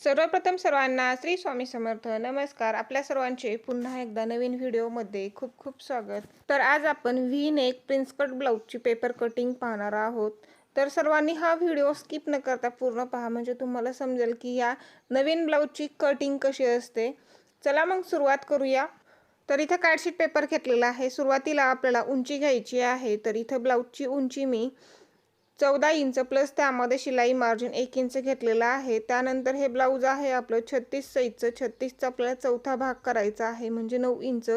सर्वप्रथम सर्वांना श्री स्वामी समर्थ. नमस्कार. आपल्या सर्वांचे पुन्हा एकदा नवीन व्हिडिओमध्ये खूप खूप स्वागत. तर आज आपण व्ही नेक प्रिन्स कट ब्लाऊजची पेपर कटिंग पाहणार आहोत. तर सर्वांनी हा व्हिडिओ स्किप न करता पूर्ण पहा. म्हणजे तुम्हाला समजेल की या नवीन ब्लाऊजची कटिंग कशी असते. चला मग सुरुवात करूया. तर इथं कार्डशीट पेपर घेतलेला आहे. सुरुवातीला आपल्याला उंची घ्यायची आहे. तर इथं ब्लाऊजची उंची मी चौदा इंच प्लस त्यामध्ये शिलाई मार्जिन एक इंच घेतलेला आहे. त्यानंतर हे ब्लाऊज आहे आपलं छत्तीस साईजचं. छत्तीसचा आपल्याला चौथा भाग करायचा आहे म्हणजे नऊ इंच.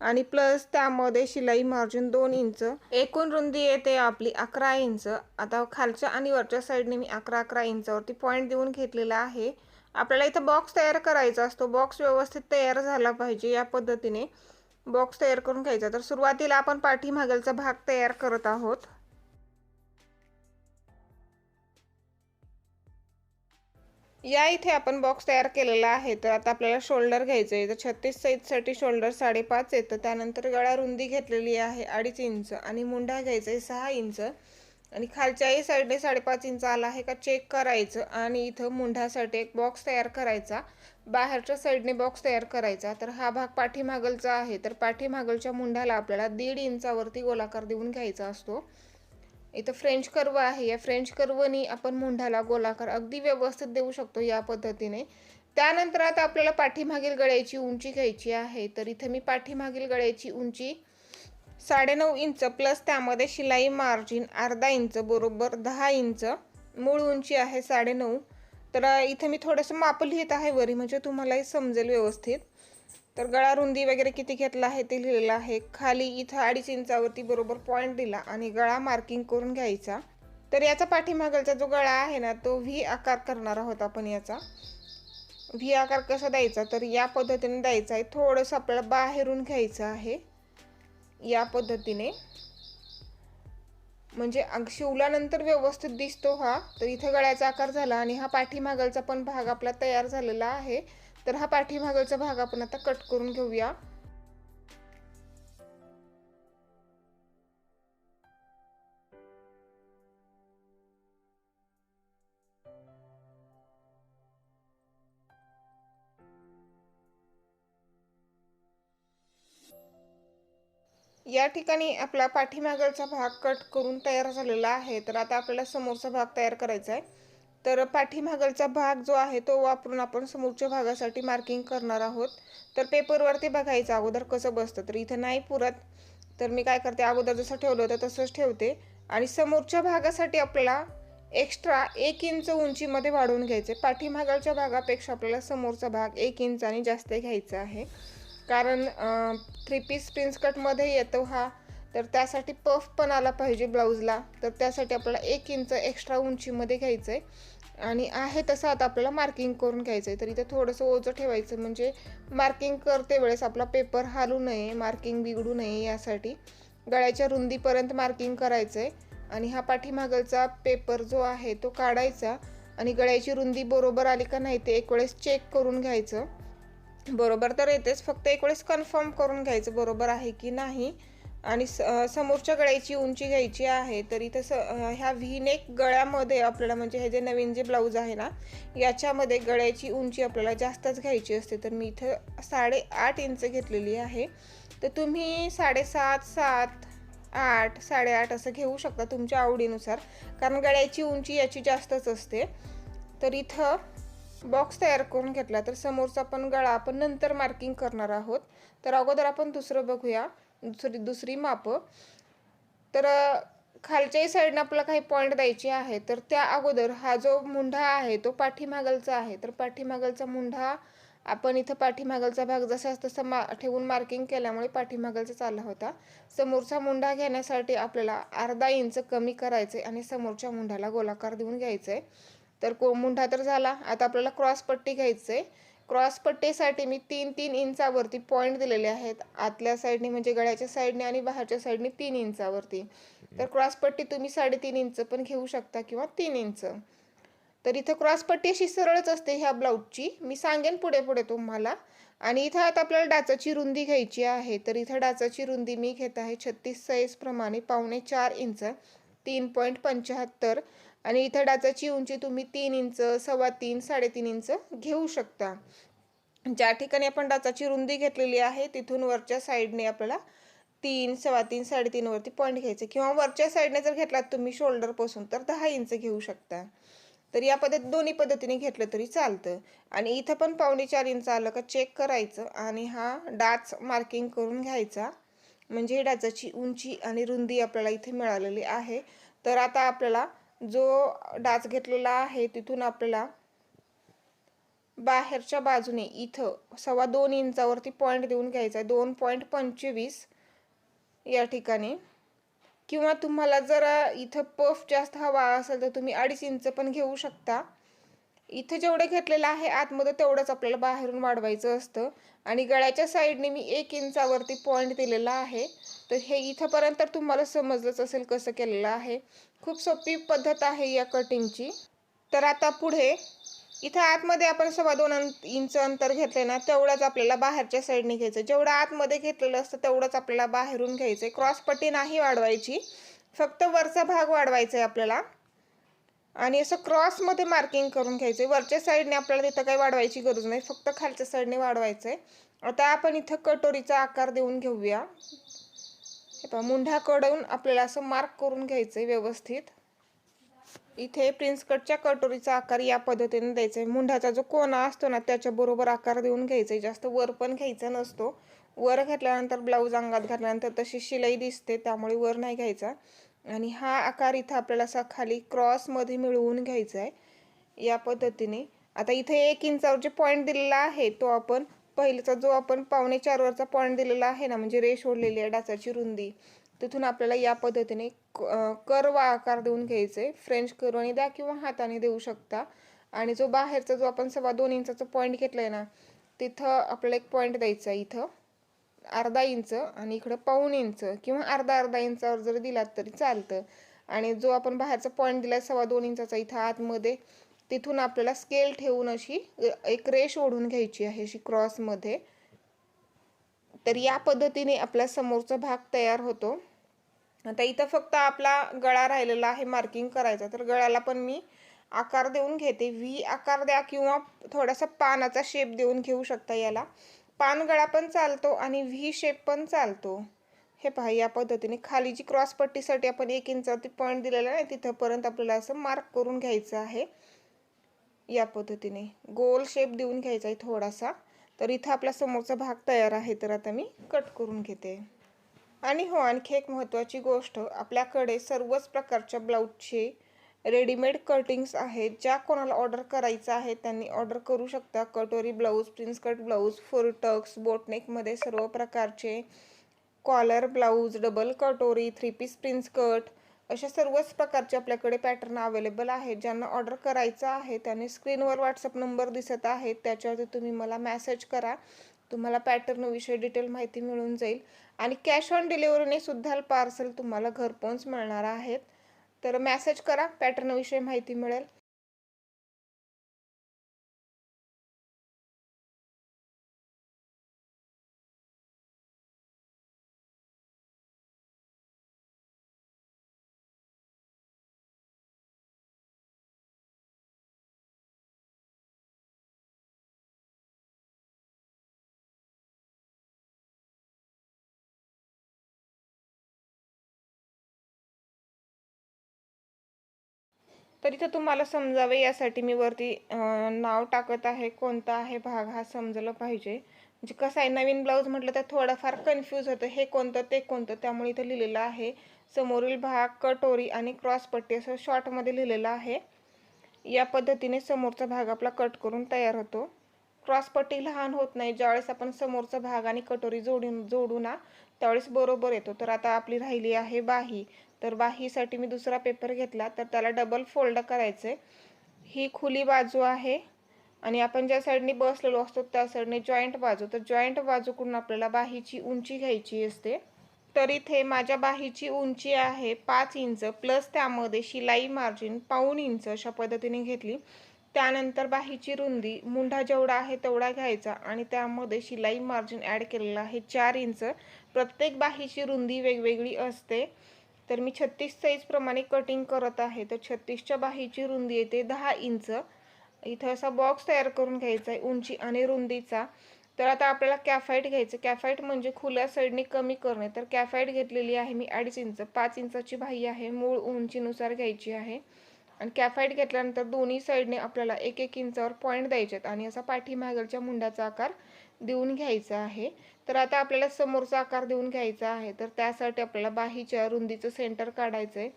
आणि प्लस त्यामध्ये शिलाई मार्जिन दोन इंच. एकूण रुंदी येते आपली अकरा इंच. आता खालच्या आणि वरच्या साईडने मी अकरा अकरा इंचावरती पॉईंट देऊन घेतलेला आहे. आपल्याला इथं बॉक्स तयार करायचा असतो. बॉक्स व्यवस्थित तयार झाला पाहिजे या पद्धतीने. बॉक्स तयार करून घ्यायचा. तर सुरुवातीला आपण पाठीमागलचा भाग तयार करत आहोत. या इथे आपण बॉक्स तयार केलेला आहे. तर आता आपल्याला शोल्डर घ्यायचं आहे तर छत्तीस साईजसाठी शोल्डर साडेपाच येतं त्यानंतर गळा रुंदी घेतलेली आहे अडीच इंच. आणि मुंडा घ्यायचा आहे सहा इंच. आणि खालच्याही साईडने साडेपाच इंच आला आहे का चेक करायचं. आणि इथं मुंढ्यासाठी एक बॉक्स तयार करायचा. बाहेरच्या साईडने बॉक्स तयार करायचा. तर हा भाग पाठीमागलचा आहे. तर पाठीमागलच्या मुंढ्याला आपल्याला दीड इंचावरती गोलाकार देऊन घ्यायचा असतो. इथं फ्रेंच कर्व आहे. या फ्रेंच कर्वनी आपण मुंढाला गोलाकार अगदी व्यवस्थित देऊ शकतो या पद्धतीने. त्यानंतर आता आपल्याला पाठीमागील गळ्याची उंची घ्यायची आहे. तर इथं मी पाठीमागील गळ्याची उंची साडेनऊ इंच प्लस त्यामध्ये शिलाई मार्जिन अर्धा इंच बरोबर दहा इंच मूळ उंची आहे साडेनऊ. तर इथं मी थोडंसं माप लिहित आहे वरी. म्हणजे तुम्हालाही समजेल व्यवस्थित. तर गळा रुंदी वगैरे किती घेतला आहे ते लिहिलेलं आहे. खाली इथं अडीच इंचावरती बरोबर पॉईंट दिला आणि गळा मार्किंग करून घ्यायचा. तर याचा पाठीमागलचा जो गळा आहे ना तो व्ही आकार करणार आहोत आपण याचा. व्ही आकार कसा द्यायचा? तर या पद्धतीने द्यायचा आहे. थोडंसं आपल्याला बाहेरून घ्यायचं आहे. या पद्धतीने. म्हणजे शिवल्यानंतर व्यवस्थित दिसतो हा. तर इथं गळ्याचा आकार झाला आणि हा पाठीमागलचा पण भाग आपला तयार झालेला आहे. तर हा पाठीमागलचा भाग आपण आता कट करून घेऊया. या ठिकाणी आपला पाठीमागलचा भाग कट करून तयार झालेला आहे. तर आता आपल्याला समोरचा भाग तयार करायचा आहे. तर पाठीमागलचा भाग जो आहे तो वापरून आपण समोरच्या भागासाठी मार्किंग करणार आहोत. तर पेपरवरती बघायचं अगोदर कसं बसतं. तर इथं नाही पुरत. तर मी काय करते अगोदर जसं ठेवलं होतं तसंच ठेवते. आणि समोरच्या भागासाठी आपल्याला एक्स्ट्रा एक इंच उंचीमध्ये वाढवून घ्यायचे. पाठीमागालच्या भागापेक्षा आपल्याला समोरचा भाग एक इंचाने जास्त घ्यायचा आहे. कारण थ्री पीस प्रिन्स कटमध्ये येतो हा. तर त्यासाठी पफ पण आला पाहिजे ब्लाऊजला. तर त्यासाठी आपल्याला एक इंच एक्स्ट्रा उंचीमध्ये घ्यायचं आहे आणि आहे तसं आता आपल्याला मार्किंग करून घ्यायचं आहे तर इथे थोडंसं ओझं ठेवायचं म्हणजे मार्किंग करते वेळेस आपला पेपर हालू नये मार्किंग बिघडू नये यासाठी गळ्याच्या रुंदीपर्यंत मार्किंग करायचं आहे आणि हा पाठीमागलचा पेपर जो आहे तो काढायचा आणि गळ्याची रुंदी बरोबर आली का नाही ते एक वेळेस चेक करून घ्यायचं. बरोबर तर येतेच फक्त एक वेळेस कन्फर्म करून घ्यायचं बरोबर आहे की नाही. आणि स समोरच्या गळ्याची उंची घ्यायची आहे तर इथं स ह्या व्हीनेक गळ्यामध्ये आपल्याला म्हणजे हे जे नवीन जे ब्लाऊज आहे ना याच्यामध्ये गळ्याची उंची आपल्याला जास्तच घ्यायची असते. तर मी इथं साडेआठ इंच घेतलेली आहे. तर तुम्ही साडेसात सात आठ साडेआठ असं घेऊ शकता तुमच्या आवडीनुसार कारण गळ्याची उंची याची जास्तच असते. तर इथं बॉक्स तयार करून घेतला तर समोरचा पण गळा आपण नंतर मार्किंग करणार आहोत. तर अगोदर आपण दुसरं बघूया. दुसरी दुसरी मापं. तर खालच्याही साईडनं आपल्याला काही पॉईंट द्यायचे आहे तर त्या अगोदर हा जो मुंढा आहे तो पाठीमागलचा आहे. तर पाठीमागलचा मुंढा आपण इथं पाठीमागलचा भाग जसा तसा मा ठेवून मार्किंग केल्यामुळे पाठीमागलचा चालला होता. समोरचा मुंढा घेण्यासाठी आपल्याला अर्धा इंच कमी करायचं आहे आणि समोरच्या मुंढ्याला गोलाकार देऊन घ्यायचं आहे तर को मुंढा तर झाला. आता आपल्याला क्रॉस पट्टी घ्यायचं आहे क्रॉस पट्टीसाठी मी तीन तीन इंचावरती पॉईंट दिलेले आहेत. आतल्या साईडने म्हणजे गळ्याच्या साईडने आणि बाहेरच्या साईडने तीन इंचावरती. तर क्रॉस पट्टी तुम्ही साडेतीन इंच पण घेऊ शकता किंवा तीन इंच. तर इथं क्रॉस पट्टी अशी सरळच असते ह्या ब्लाऊजची मी सांगेन पुढे पुढे तुम्हाला. आणि इथं आता आपल्याला डाचाची रुंदी घ्यायची आहे. तर इथं डाचाची रुंदी मी घेत आहे छत्तीस साईजप्रमाणे पावणे चार इंच. तीन पॉईंट पंच्याहत्तर. आणि इथं डाचाची उंची तुम्ही तीन इंच सव्वा तीन साडेतीन इंच घेऊ शकता. ज्या ठिकाणी आपण डाचाची रुंदी घेतलेली आहे तिथून वरच्या साईडने आपल्याला तीन सव्वा तीन साडेतीन वरती पॉईंट घ्यायचे. किंवा वरच्या साईडने जर घेतलात तुम्ही शोल्डरपासून तर दहा इंच घेऊ शकता. तर या पद्धत दोन्ही पद्धतीने घेतलं तरी चालतं. आणि इथं पण पावणे चार इंच आलं का चेक करायचं आणि हा डाच मार्किंग करून घ्यायचा. म्हणजे डाचाची उंची आणि रुंदी आपल्याला इथे मिळालेली आहे. तर आता आपल्याला जो डाच घेतलेला आहे तिथून आपल्याला बाहेरच्या बाजूने इथं सव्वा दोन इंचावरती पॉईंट देऊन घ्यायचा आहे. दोन पॉईंट पंचवीस या ठिकाणी. किंवा तुम्हाला जर इथं पफ जास्त हवा असेल तर तुम्ही अडीच इंच पण घेऊ शकता. इथं जेवढं घेतलेलं आहे आतमध्ये तेवढंच आपल्याला बाहेरून वाढवायचं असतं. आणि गळ्याच्या साईडने मी एक इंचावरती पॉईंट दिलेला आहे. तर हे इथंपर्यंत तर तुम्हाला समजलंच असेल कसं केलेलं आहे. खूप सोपी पद्धत आहे या कटिंगची तर आता पुढे इथं आतमध्ये आपण सव्वा दोन इंच अंतर घेतले ना तेवढंच आपल्याला बाहेरच्या साईडने घ्यायचं. जेवढं आतमध्ये घेतलेलं असतं तेवढंच आपल्याला बाहेरून घ्यायचं आहे क्रॉसपट्टी नाही वाढवायची. फक्त वरचा भाग वाढवायचा आहे आपल्याला. आणि असं क्रॉसमध्ये मार्किंग करून घ्यायचं आहे वरच्या साईडने आपल्याला तिथं काही वाढवायची गरज नाही. फक्त खालच्या साईडने वाढवायचं आहे आता आपण इथं कटोरीचा आकार देऊन घेऊया. हे पहा मुंढ्याकडून आपल्याला असं मार्क करून घ्यायचं आहे व्यवस्थित. इथे प्रिन्स कटच्या कटोरीचा आकार या पद्धतीने द्यायचा आहे मुंढाचा जो कोणा असतो ना त्याच्याबरोबर आकार देऊन घ्यायचा आहे जास्त वर पण घ्यायचा नसतो. वर घातल्यानंतर ब्लाऊज अंगात घातल्यानंतर तशी शिलाई दिसते त्यामुळे वर नाही घ्यायचा. आणि हा आकार इथं आपल्याला असा खाली क्रॉसमध्ये मिळवून घ्यायचा आहे या पद्धतीने. आता इथे एक इंचावर जे पॉईंट दिलेला आहे तो आपण पहिलेचा जो आपण पावणे चारवरचा पॉईंट दिलेला आहे ना म्हणजे रेष ओढलेली आहे डाचाची रुंदी तिथून आपल्याला या पद्धतीने कर्व आकार देऊन घ्यायचे फ्रेंच कर्वने द्या किंवा हाताने देऊ शकता. आणि जो बाहेरचा जो आपण सव्वा दोन इंचाचा पॉईंट घेतला आहे ना तिथं आपल्याला एक पॉईंट द्यायचा आहे इथं. अर्धा इंच आणि इकडं पाऊण इंच किंवा अर्धा अर्धा इंचावर जर दिलात तरी चालतं. आणि जो आपण बाहेरचा पॉईंट दिला सव्वा दोन इंचाचा इथं आतमध्ये तिथून आपल्याला स्केल ठेवून अशी एक रेष ओढून घ्यायची आहे अशी क्रॉसमध्ये तर या पद्धतीने आपला समोरचा भाग तयार होतो. आता इथं फक्त आपला गळा राहिलेला आहे मार्किंग करायचा. तर गळ्याला पण मी आकार देऊन घेते. व्ही आकार द्या किंवा थोडासा पानाचा शेप देऊन घेऊ शकता याला. पानगळा पण चालतो आणि व्ही शेप पण चालतो. हे पहा या पद्धतीने खाली जी क्रॉसपट्टीसाठी आपण एक इंचावरती पॉईंट दिलेला आहे तिथंपर्यंत आपल्याला असं मार्क करून घ्यायचं आहे. या पद्धतीने गोल शेप देऊन घ्यायचा आहे थोडासा. तर इथं आपला समोरचा भाग तयार आहे तर आता मी कट करून घेते. आणि हो आणखी एक महत्त्वाची गोष्ट आपल्याकडे सर्वच प्रकारच्या ब्लाऊजचे रेडीमेड कटिंग्स आहेत ज्या कोणाला ऑर्डर करायचं आहे त्यांनी ऑर्डर करू शकता. कटोरी blouse prince cut blouse four tucks बोटनेकमध्ये सर्व प्रकारचे कॉलर ब्लाऊज डबल कटोरी थ्री पीस प्रिन्स कट अशा सर्वच प्रकारचे आपल्याकडे पॅटर्न अवेलेबल आहेत. ज्यांना ऑर्डर करायचं आहे त्यांनी स्क्रीनवर व्हॉट्सअप नंबर दिसत आहे. त्याच्यावरती तुम्ही मला मॅसेज करा. तुम्हाला पॅटर्नविषयी डिटेल माहिती मिळून जाईल. आणि कॅश ऑन डिलिव्हरीने सुद्धा पार्सल तुम्हाला घरपोच मिळणार आहेत. तर मॅसेज करा पॅटर्नविषयी माहिती मिळेल. तर इथं तुम्हाला समजावे यासाठी मी वरती नाव टाकत आहे कोणता आहे भाग हा समजलं पाहिजे. म्हणजे कसं आहे नवीन ब्लाऊज म्हटलं तर थोडंफार कन्फ्यूज होतं हे कोणतं ते कोणतं त्यामुळे इथं लिहिलेलं आहे. समोरील भाग कटोरी आणि क्रॉसपट्टी असं शॉर्टमध्ये लिहिलेलं आहे. या पद्धतीने समोरचा भाग आपला कट करून तयार होतो. क्रॉसपट्टी लहान होत नाही. ज्यावेळेस आपण समोरचा भाग आणि कटोरी जोडून जोडू ना त्यावेळेस बरोबर येतो. तर आता आपली राहिली आहे बाही. तर बाहीसाठी मी दुसरा पेपर घेतला. तर त्याला डबल फोल्ड करायचं. आहे ही खुली बाजू आहे. आणि आपण ज्या साईडने बसलेलो असतो त्या साईडने जॉईंट बाजू. तर जॉईंट बाजूकडून आपल्याला बाहीची उंची घ्यायची असते. तर इथे माझ्या बाहीची उंची आहे पाच इंच. प्लस त्यामध्ये शिलाई मार्जिन पाऊन इंच अशा पद्धतीने घेतली. त्यानंतर बाहीची रुंदी मुंढा जेवढा आहे तेवढा घ्यायचा आणि त्यामध्ये शिलाई मार्जिन ॲड केलेलं आहे चार इंच. प्रत्येक बाहीची रुंदी वेगवेगळी असते. तर मी छत्तीस साईजप्रमाणे कटिंग करत आहे. तर छत्तीसच्या बाहीची रुंदी येते दहा इंच. इथं असा बॉक्स तयार करून घ्यायचा आहे उंची आणि रुंदीचा. तर आता आपल्याला कॅफाईट घ्यायचं. कॅफाईट म्हणजे खुल्या साईडने कमी करणे. तर कॅफाईट घेतलेली आहे मी अडीच इंच. पाच इंचाची बाही आहे. मूळ उंचीनुसार घ्यायची आहे. आणि कॅफाईट घेतल्यानंतर दोन्ही साईडने आपल्याला एक एक इंचावर पॉईंट द्यायचे आहेत. आणि असा पाठीमागलच्या मुंड्याचा आकार देऊन घ्यायचा आहे. तर आता आपल्याला समोरचा आकार देऊन घ्यायचा आहे. तर त्यासाठी आपल्याला बाहीच्या रुंदीचं सेंटर काढायचं आहे.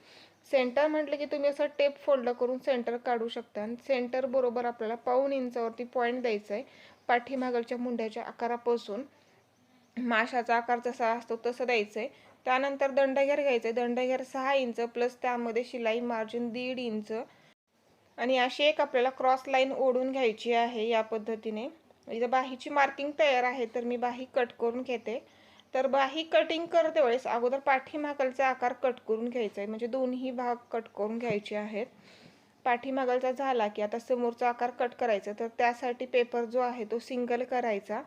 सेंटर म्हटलं की तुम्ही असं टेप फोल्ड करून सेंटर काढू शकता. आणि सेंटर बरोबर आपल्याला पाऊन इंचावरती पॉईंट द्यायचा आहे. पाठीमागलच्या मुंड्याच्या आकारापासून. माशाचा आकार जसा असतो तसं द्यायचं आहे. त्यानंतर दंडघेर घ्यायचं. आहे दंडघेर सहा इंच प्लस त्यामध्ये शिलाई मार्जिन दीड इंच. आणि अशी एक आपल्याला क्रॉस लाईन ओढून घ्यायची आहे या पद्धतीने. इथं बाहीची मार्किंग तयार आहे तर मी बाही कट करून घेते. तर बाही कटिंग करते वेळेस अगोदर पाठीमागलचा आकार कट करून घ्यायचा. आहे म्हणजे दोन्ही भाग कट करून घ्यायचे आहेत. पाठीमागलचा झाला की आता समोरचा आकार कट करायचा. तर त्यासाठी पेपर जो आहे तो सिंगल करायचा.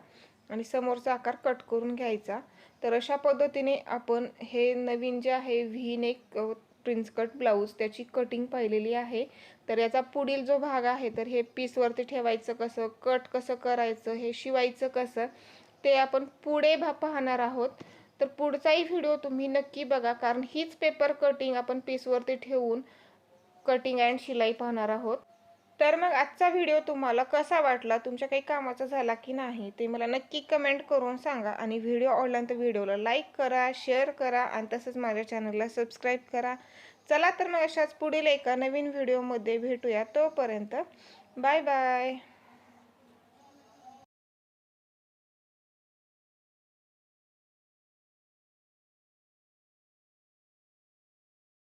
आणि समोरचा आकार कट करून घ्यायचा. तर अशा पद्धतीने आपण हे नवीन जे आहे V neck prince cut blouse त्याची कटिंग पाहिलेली आहे. तर याचा पुढील जो भाग आहे तर हे पीसवरती ठेवायचं कसं कट कसं करायचं हे शिवायचं कसं ते आपण पुढे भा पाहणार आहोत. तर पुढचाही व्हिडिओ तुम्ही नक्की बघा कारण हीच पेपर कटिंग आपण पीसवरती ठेवून कटिंग अँड शिलाई पाहणार आहोत. तर मग आजचा व्हिडिओ तुम्हाला कसा वाटला? तुमच्या काही कामाचा झाला की नाही? ते मला नक्की कमेंट करून सांगा. आणि व्हिडिओ आवडला तर व्हिडिओला लाईक करा शेअर करा आणि तसंच माझ्या चॅनलला सबस्क्राईब करा. चला तर मग अशाच पुढील एका नवीन व्हिडिओमध्ये भेटूया. तोपर्यंत बाय बाय